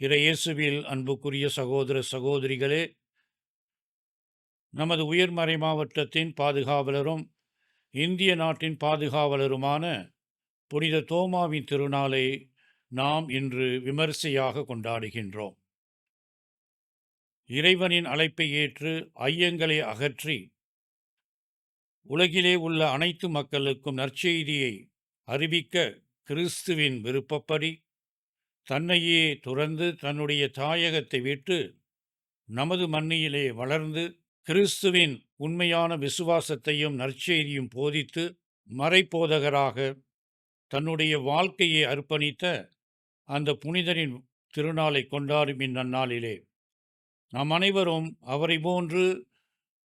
இறையேசுவில் அன்புக்குரிய சகோதர சகோதரிகளே நமது உயர்மறை மாவட்டத்தின் பாதுகாவலரும் இந்திய நாட்டின் பாதுகாவலருமான புனித தோமாவின் திருநாளை நாம் இன்று விமரிசையாக கொண்டாடுகின்றோம். இறைவனின் அழைப்பை ஏற்று ஐயங்களை அகற்றி உலகிலே உள்ள அனைத்து மக்களுக்கும் நற்செய்தியை அறிவிக்க கிறிஸ்துவின் விருப்பப்படி தன்னையே துறந்து தன்னுடைய தாயகத்தை விட்டு நமது மண்ணியிலே வளர்ந்து கிறிஸ்துவின் உண்மையான விசுவாசத்தையும் நற்செய்தியும் போதித்து மறைப்போதகராக தன்னுடைய வாழ்க்கையை அர்ப்பணித்த அந்த புனிதரின் திருநாளை கொண்டாடும் இந்நன்னாளிலே. நாம் அனைவரும் அவரை போன்று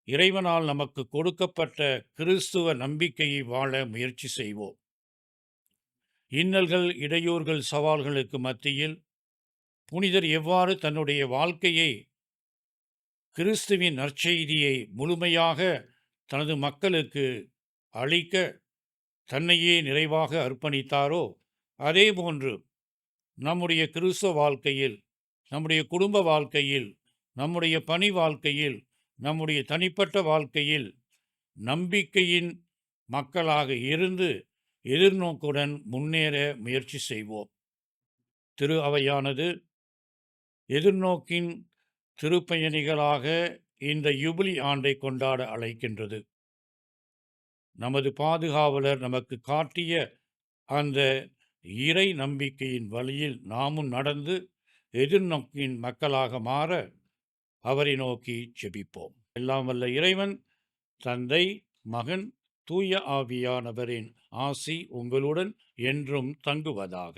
இறைவனால் நமக்கு கொடுக்கப்பட்ட கிறிஸ்துவ நம்பிக்கையை வாழ முயற்சி செய்வோம். இன்னல்கள் இடையூறுகள் சவால்களுக்கு மத்தியில் புனிதர் எவ்வாறு தன்னுடைய வாழ்க்கையை கிறிஸ்துவின் நற்செய்தியை முழுமையாக தனது மக்களுக்கு அளிக்க தன்னையே நிறைவாக அர்ப்பணித்தாரோ அதே போன்று நம்முடைய கிறிஸ்துவ வாழ்க்கையில் நம்முடைய குடும்ப வாழ்க்கையில் நம்முடைய பணி வாழ்க்கையில் நம்முடைய தனிப்பட்ட வாழ்க்கையில் நம்பிக்கையின் மக்களாக இருந்து எதிர்நோக்குடன் முன்னேற முயற்சி செய்வோம். திரு அவையானது எதிர்நோக்கின் திருப்பயணிகளாக இந்த யுபிலி ஆண்டை கொண்டாட அழைக்கின்றது. நமது பாதுகாவலர் நமக்கு காட்டிய அந்த இறை நம்பிக்கையின் வழியில் நாமும் நடந்து எதிர்நோக்கின் மக்களாக மாற அவரை நோக்கி ஜெபிப்போம். எல்லாம் வல்ல இறைவன் தந்தை மகன் தூய ஆவியானவரின் ஆசி உங்களுடன் என்றும் தங்குவதாக.